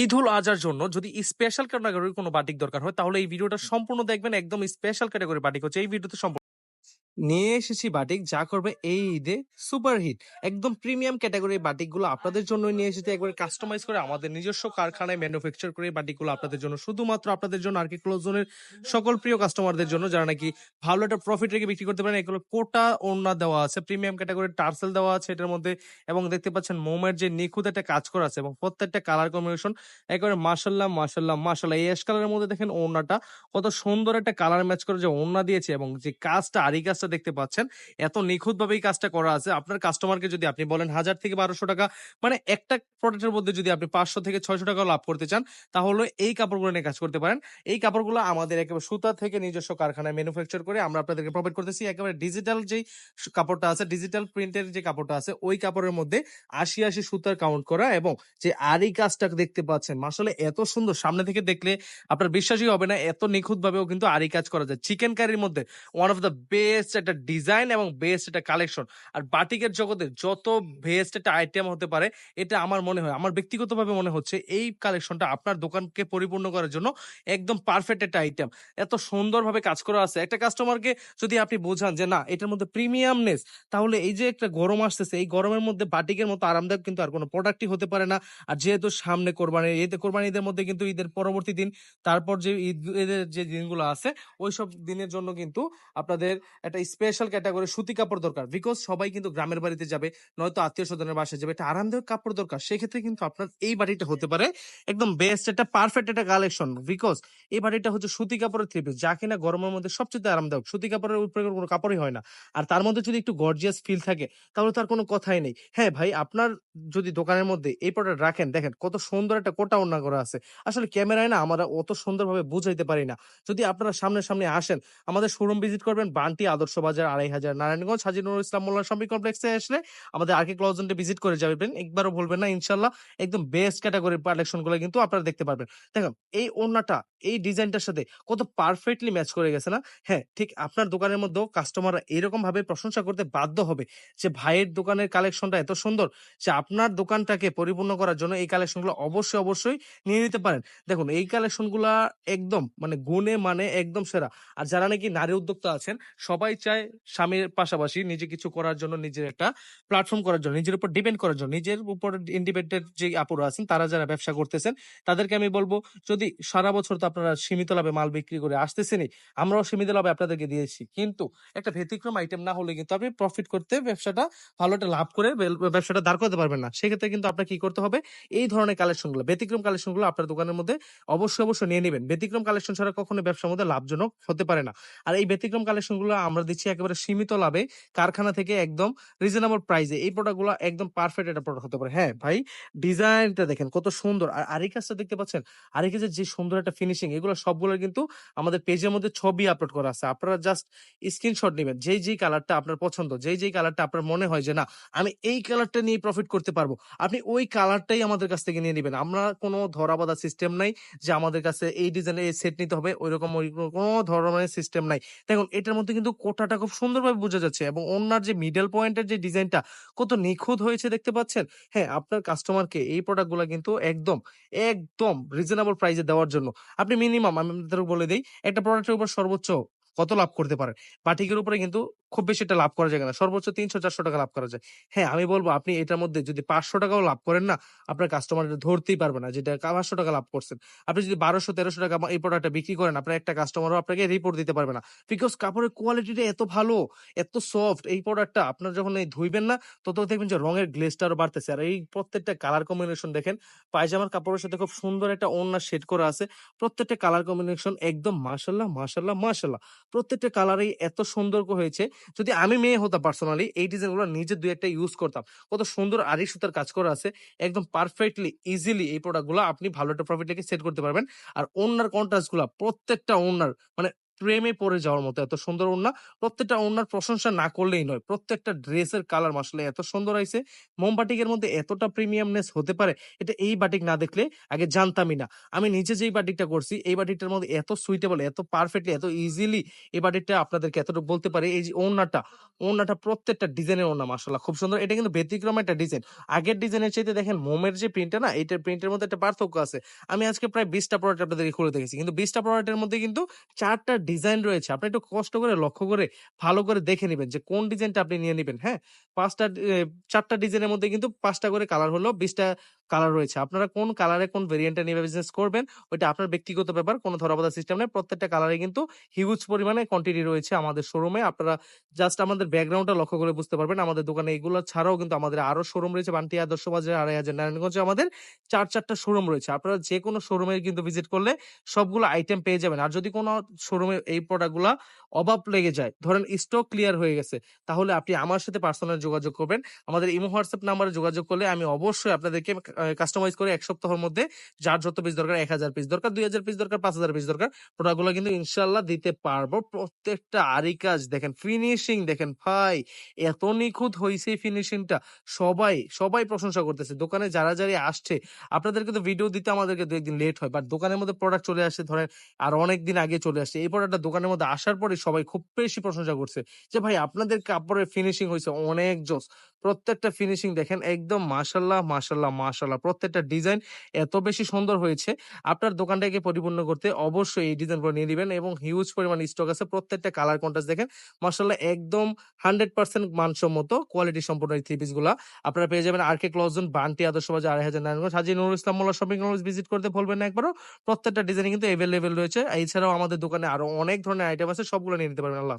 ঈদ উল আজহার জন্য যদি স্পেশাল ক্যাটাগরির কোনো বাটিক দরকার হয়, তাহলে এই ভিডিওটা সম্পূর্ণ দেখবেন, একদম স্পেশাল ক্যাটাগরি বাটিক হচ্ছে, এই ভিডিওতে সম্পূর্ণ নিয়ে এসেছি বাটিক, যা করবে এই ঈদে সুপার হিট। একদম প্রিমিয়াম ক্যাটাগরির বাটিকগুলো আপনাদের জন্য নিয়ে এসেছি। একবার কাস্টমাইজ করে আমাদের নিজস্ব কারখানায় ম্যানুফ্যাকচার করে বাটিকগুলো আপনাদের জন্য, শুধুমাত্র আপনাদের জন্য আর কি ক্লোজনের সকল প্রিয় কাস্টমারদের জন্য, যারা নাকি ভালো একটা প্রফিট রেখে বিক্রি করতে পারেন, এগুলো কোটা ওড়না দেওয়া আছে, প্রিমিয়াম ক্যাটাগরির টার্সেল দেওয়া আছে এটার মধ্যে, এবং দেখতে পাচ্ছেন মোমের যে নিখুঁত একটা কাজ করা আছে, এবং প্রত্যেকটা কালার কম্বিনেশন একেবারে মাসাল্লাহ মাসাল্লাহ মাসাল্লাহ এই অ্যাশ কালারের মধ্যে দেখেন ওড়নাটা, কত সুন্দর একটা কালার ম্যাচ করে যে ওড়না দিয়েছে, এবং যে কাজটা আরি কাজটা দেখতে পাচ্ছেন। এত নিখুঁত ভাবে এই কাজটা করা আছে। আপনার কাস্টমারকে যদি আপনি বলেন হাজার থেকে বারোশো টাকা মানে একটা প্রোডাক্টের মধ্যে যদি আপনি পাঁচশো থেকে ছয়শো টাকা লাভ করতে চান, তাহলে এই কাপড়গুলো নিয়ে কাজ করতে পারেন। এই কাপড়গুলো আমাদের একেবারে সুতা থেকে নিজস্ব কারখানায় ম্যানুফ্যাকচার করে আমরা আপনাদেরকে প্রোভাইড করতেছি। একেবারে ডিজিটাল যেই কাপড়টা আছে ডিজিটাল প্রিন্টের যে কাপড়টা আছে, ওই কাপড়ের মধ্যে আশি আশি সুতার কাউন্ট করা এবং যে আরি কাজটা দেখতে পাচ্ছেন আসলে এত সুন্দর। সামনে থেকে দেখলে আপনার বিশ্বাসই হবে না, এত নিখুঁত ভাবেও কিন্তু আরি কাজ করা যায়। চিকেন কারির মধ্যে ওয়ান অফ দ্য বেস্ট একটা ডিজাইন এবং বেস্ট একটা কালেকশন। আর বাটিকের জগতে যত বেস্ট একটা আইটেম হতে পারে, এটা আমার মনে হয়, আমার ব্যক্তিগতভাবে মনে হচ্ছে এই কালেকশনটা আপনার দোকানকে পরিপূর্ণ করার জন্য একদম পারফেক্ট একটা আইটেম এত সুন্দরভাবে কাজ করা আছে। একটা কাস্টমারকে যদি আপনি বোঝান যে, না, এটার মধ্যে প্রিমিয়ামনেস তাহলে এই যে একটা গরম আসতেছে, এই গরমের মধ্যে বাটিকের মতো আরামদায়ক কিন্তু আর কোনো প্রোডাক্টই হতে পারে না। আর যেহেতু সামনে কোরবানি ঈদ কোরবানি ঈদের মধ্যে কিন্তু ঈদের পরবর্তী দিন, তারপর যে ঈদ ঈদের যে দিনগুলো আছে, ওইসব দিনের জন্য কিন্তু আপনাদের একটা স্পেশাল ক্যাটাগরি সুতি কাপড় দরকার বিকজ সবাই কিন্তু গ্রামের বাড়িতে যাবে, নয়তো আত্মীয় স্বজনের বাসায় যাবে। একটা আরামদায়ক কাপড় দরকার। সেক্ষেত্রে কিন্তু আপনার এই বাড়িটা হতে পারে একদম বেস্ট একটা পারফেক্ট একটা কালেকশন বিকজ এই বাড়িটা হচ্ছে সুতি কাপড়ের থ্রি পিস যা কিনা গরমের মধ্যে সবচেয়ে আরামদায়ক। সুতি কাপড়ের উপরে কোনো কাপড়ই হয় না। আর তার মধ্যে যদি একটু গর্জিয়াস ফিল থাকে, তাহলে তার কোনো কথাই নেই। হ্যাঁ ভাই, আপনার যদি দোকানের মধ্যে এই প্রোডাক্ট রাখেন, দেখেন কত সুন্দর একটা কোটা ওড়না করা আছে। আসলে ক্যামেরায় না আমরা অত সুন্দরভাবে বুঝাইতে পারি না। যদি আপনারা সামনে সামনে আসেন, আমাদের শোরুম ভিজিট করবেন, বান্টি আদর্শ বাজার আড়াই হাজার। নারায়ণগঞ্জ হাজিনুর ইসলাম মোল্লা শপিং কমপ্লেক্সে আসলে আমাদের আর্কি ক্লজেন্টে ভিজিট করে যাবেন। একবারও ভুলবেন না, ইনশাল্লাহ একদম বেস্ট ক্যাটাগরির কালেকশনগুলো কিন্তু আপনারা দেখতে পারবেন। দেখুন, এই ওড়নাটা, এই ডিজাইনটার সাথে কত পারফেক্টলি ম্যাচ করে গেছে না? হ্যাঁ ঠিক আপনার দোকানের মধ্যেও কাস্টমাররা এরকম ভাবে প্রশংসা করতে বাধ্য হবে যে, ভাইয়ের দোকানের কালেকশনটা এত সুন্দর যে, আপনার দোকানটাকে পরিপূর্ণ করার জন্য এই কালেকশনগুলো অবশ্যই অবশ্যই নিয়ে নিতে পারেন। দেখুন, এই কালেকশনগুলা একদম মানে গুণে মানে একদম সেরা। আর যারা নাকি নারী উদ্যোক্তা আছেন, সবাই চায় স্বামীর পাশাপাশি নিজে কিছু করার জন্য, নিজের একটা প্ল্যাটফর্ম করার জন্য, নিজের উপর ডিপেন্ড করার জন্য, নিজের উপর ইন্ডিপেন্ডেন্ট যে আপুরা আছেন, তারা যারা ব্যবসা করতেছেন, তাদেরকে আমি বলব, যদি সারা বছর তো আপনারা সীমিত লাভে মাল বিক্রি করে আসতেছেনই, আমরাও সীমিত লাভে আপনাদেরকে দিয়েছি। কিন্তু একটা ব্যতিক্রম আইটেম না হলে কিন্তু আপনি প্রফিট করতে ব্যবসাটা ভালো একটা লাভ করে ব্যবসাটা দাঁড় করতে পারবেন না। সেক্ষেত্রে কিন্তু আপনার কি করতে হবে, এই ধরনের কালেকশনগুলো ব্যতিক্রম কালেকশনগুলো আপনার দোকানের মধ্যে অবশ্যই অবশ্যই নিয়ে নেবেন। ব্যতিক্রম কালেকশন ছাড়া কখনো ব্যবসার মধ্যে লাভজনক হতে পারে না। আর এই ব্যতিক্রম কালেকশনগুলো আমরা দিচ্ছি একেবারে সীমিত লাভে কারখানা থেকে একদম রিজনেবল প্রাইসে এই প্রোডাক্টগুলো একদম পারফেক্ট একটা প্রোডাক্ট হতে পারে। হ্যাঁ ভাই ডিজাইনটা দেখেন কত সুন্দর। আর আরি কাজটা দেখতে পাচ্ছেন? আরি কাজের যে সুন্দর একটা ফিনিশিং এগুলো সবগুলোর কিন্তু আমাদের পেজের মধ্যে ছবি আপলোড করা আছে। আপনারা জাস্ট স্ক্রিনশট নেবেন। যেই যেই কালারটা আপনার পছন্দ, যেই যেই কালারটা আপনার মনে হয় যে, না, আমি এই কালারটা নিয়ে প্রফিট করতে পারব। আপনি ওই কালারটাই আমাদের কাছ থেকে নিয়ে নেবেন। আমরা কোনো ধরা বাঁধা সিস্টেম নাই যে, আমাদের কাছে এই ডিজাইনের এই সেট নিতে হবে। ওইরকম ওই কোনো ধরনের সিস্টেম নাই। দেখুন, এটার মধ্যে কিন্তু কোটাটা খুব সুন্দরভাবে বোঝা যাচ্ছে এবং ওনার যে মিডল পয়েন্টের যে ডিজাইনটা কত নিখুঁত হয়েছে দেখতে পাচ্ছেন? হ্যাঁ আপনার কাস্টমারকে এই প্রোডাক্টগুলো কিন্তু একদম একদম রিজনেবল প্রাইসে দেওয়ার জন্য। আপনি মিনিমাম আমি বলে দিই, একটা প্রোডাক্টের উপর সর্বোচ্চ কত লাভ করতে পারেন? বাটিকের উপরে কিন্তু খুব বেশি এটা লাভ করা যায় না। সর্বোচ্চ তিনশো, চারশো টাকা লাভ করা যায়। হ্যাঁ আমি বলব আপনি এটার মধ্যে যদি পাঁচশো টাকাও লাভ করেন না, আপনার কাস্টমার ধরতেই পারবে না যেটা পাঁচশো টাকা লাভ করছেন। আপনি যদি বারোশো, তেরোশো টাকা এই প্রোডাক্টটা বিক্রি করেন, আপনার একটা কাস্টমারও আপনাকে রিপোর্ট দিতে পারবে না। বিকজ কাপড়ের কোয়ালিটিটা এত ভালো, এত সফট এই প্রোডাক্টটা আপনার যখন এই ধুইবেন না, তত দেখবেন যে রঙের গ্লেসটা আরও বাড়তেছে। আর এই প্রত্যেকটা কালার কম্বিনেশন দেখেন, পায়জামার কাপড়ের সাথে খুব সুন্দর একটা ওড়না শেড করা আছে। প্রত্যেকটা কালার কম্বিনেশন একদম মাশাল্লাহ মাশাল্লাহ মাশাল্লাহ। প্রত্যেকটা কালারেই এত সুন্দর হয়েছে। যদি আমি মেয়ে হতাম পার্সোনালি এই ডিজাইনগুলো নিজে দুই একটা ইউজ করতাম। কত সুন্দর আরি সুতার কাজ করা আছে। একদম পারফেক্টলি ইজিলি এই প্রোডাক্টগুলো আপনি ভালো একটা প্রফিট রেখে সেট করতে পারবেন। আর ওনার কন্ট্রাস্টগুলো প্রত্যেকটা ওনার মানে প্রেমে পড়ে যাওয়ার মতো, এত সুন্দর ওড়না। প্রত্যেকটা ওড়নার প্রশংসা না করলেই নয়, প্রত্যেকটা ড্রেসের কালার মাসলে এত সুন্দর হয়েছে মোম বাটিকের মধ্যে এতটা প্রিমিয়ামনেস হতে পারে, এটা এই বাটিক না দেখলে আগে জানতামই না। আমি নিজে যেই বাটিকটা করছি, এই বাটিকটার মধ্যে এত সুইটেবল এত পারফেক্টলি এত ইজিলি এই বাটিকটা আপনাদেরকে এতটুকু বলতে পারে, এই যে ওড়নাটা ওড়নাটা প্রত্যেকটা ডিজাইনের ওড়না মাসাল্লাহ, খুব সুন্দর। এটা কিন্তু ব্যতিক্রম একটা ডিজাইন। আগের ডিজাইনের চাইতে দেখেন মোমের যে প্রিন্টটা না, এইটার প্রিন্টের মধ্যে একটা পার্থক্য আছে। আমি আজকে প্রায় বিশটা প্রোডাক্ট আপনাদেরকে খুলে দেখেছি, কিন্তু বিশটা প্রোডাক্টের মধ্যে কিন্তু চারটা ডিজাইন রয়েছে, আপনি একটু কষ্ট করে লক্ষ্য করে ভালো করে দেখে নেবেন যে কোন ডিজাইনটা আপনি নিয়ে নেবেন হ্যাঁ? পাঁচটা চারটা ডিজাইনের মধ্যে কিন্তু পাঁচটা করে কালার হলো, বিশটা কালার রয়েছে। আপনারা কোন কালারে কোন ভেরিয়েন্টটা নিয়ে বিজনেস করবেন, ওইটা আপনার ব্যক্তিগত ব্যাপার, কোনো ধরাবাধা সিস্টেম নেই। প্রত্যেকটা কালারে কিন্তু হিউজ পরিমাণে কোয়ান্টিটি রয়েছে আমাদের শোরুমে আপনারা জাস্ট আমাদের ব্যাকগ্রাউন্ডটা লক্ষ্য করে বুঝতে পারবেন, আমাদের দোকানে এগুলো ছাড়াও কিন্তু আমাদের আরও শোরুম রয়েছে, বান্টি আদর্শ বাজার আড়াই হাজার, নারায়ণগঞ্জে আমাদের চার, চারটা শোরুম রয়েছে। আপনারা যে কোনো শোরুমে কিন্তু ভিজিট করলে সবগুলো আইটেম পেয়ে যাবেন। আর যদি কোনো শোরুমে এই প্রোডাক্টগুলা অভাব লেগে যায়। ধরেন স্টক ক্লিয়ার হয়ে গেছে। তাহলে আপনি আমার সাথে পার্সোনাল যোগাযোগ করবেন। আমাদের ইমো হোয়াটসঅ্যাপ নাম্বারে যোগাযোগ করলে আমি অবশ্যই আপনাদেরকে কাস্টমাইজ করে এক সপ্তাহের মধ্যে যার যত পিস দরকার এক হাজার পিস দরকার, দুই হাজার পিস দরকার, পাঁচ হাজার পিস দরকার প্রোডাক্টগুলো কিন্তু ইনশাল্লাহ দিতে পারব। প্রত্যেকটা আরি কাজ দেখেন ফিনিশিং দেখেন, ভাই, এত নিখুঁত হয়েছে ফিনিশিংটা সবাই সবাই প্রশংসা করতেছে। দোকানে যারা যারা আসছে, আপনাদেরকে তো ভিডিও দিতে আমাদেরকে দু একদিন লেট হয় বাট দোকানের মধ্যে প্রোডাক্ট চলে আসে, ধরেন, আর অনেক দিন আগে চলে আসছে এই প্রোডাক্টটা দোকানের মধ্যে আসার পরে সবাই খুব বেশি প্রশংসা করছে যে, ভাই, আপনাদের কাপড়ের ফিনিশিং হয়েছে অনেক জোস। প্রত্যেকটা ফিনিশিং দেখেন একদম মাশাল্লাহ মাশাল্লাহ মাশাল্লাহ। প্রত্যেকটা ডিজাইন এত বেশি সুন্দর হয়েছে। আপনার দোকানটাকে পরিপূর্ণ করতে অবশ্যই এই ডিজাইনগুলো নিয়ে নেবেন এবং হিউজ পরিমাণ স্টক আছে। প্রত্যেকটা কালার কন্ট্রাস্ট দেখেন, মাশাল্লাহ একদম হান্ড্রেড পার্সেন্ট মানসম্মত কোয়ালিটি সম্পূর্ণ এই থ্রি পিসগুলা। আপনারা পেয়ে যাবেন আর কে ক্লজন, Bunty, Adarsha Bazar, Araihazar Narayanganj Haji Nurul Islam Molla shopping complex visit করতে ভুলবেন না একবারও। প্রত্যেকটা ডিজাইন কিন্তু এভেলেবেল রয়েছে। এছাড়াও আমাদের দোকানে আরও অনেক ধরনের আইটেম আছে সবগুলো নিয়ে নিতে পারবেন আল্লাহ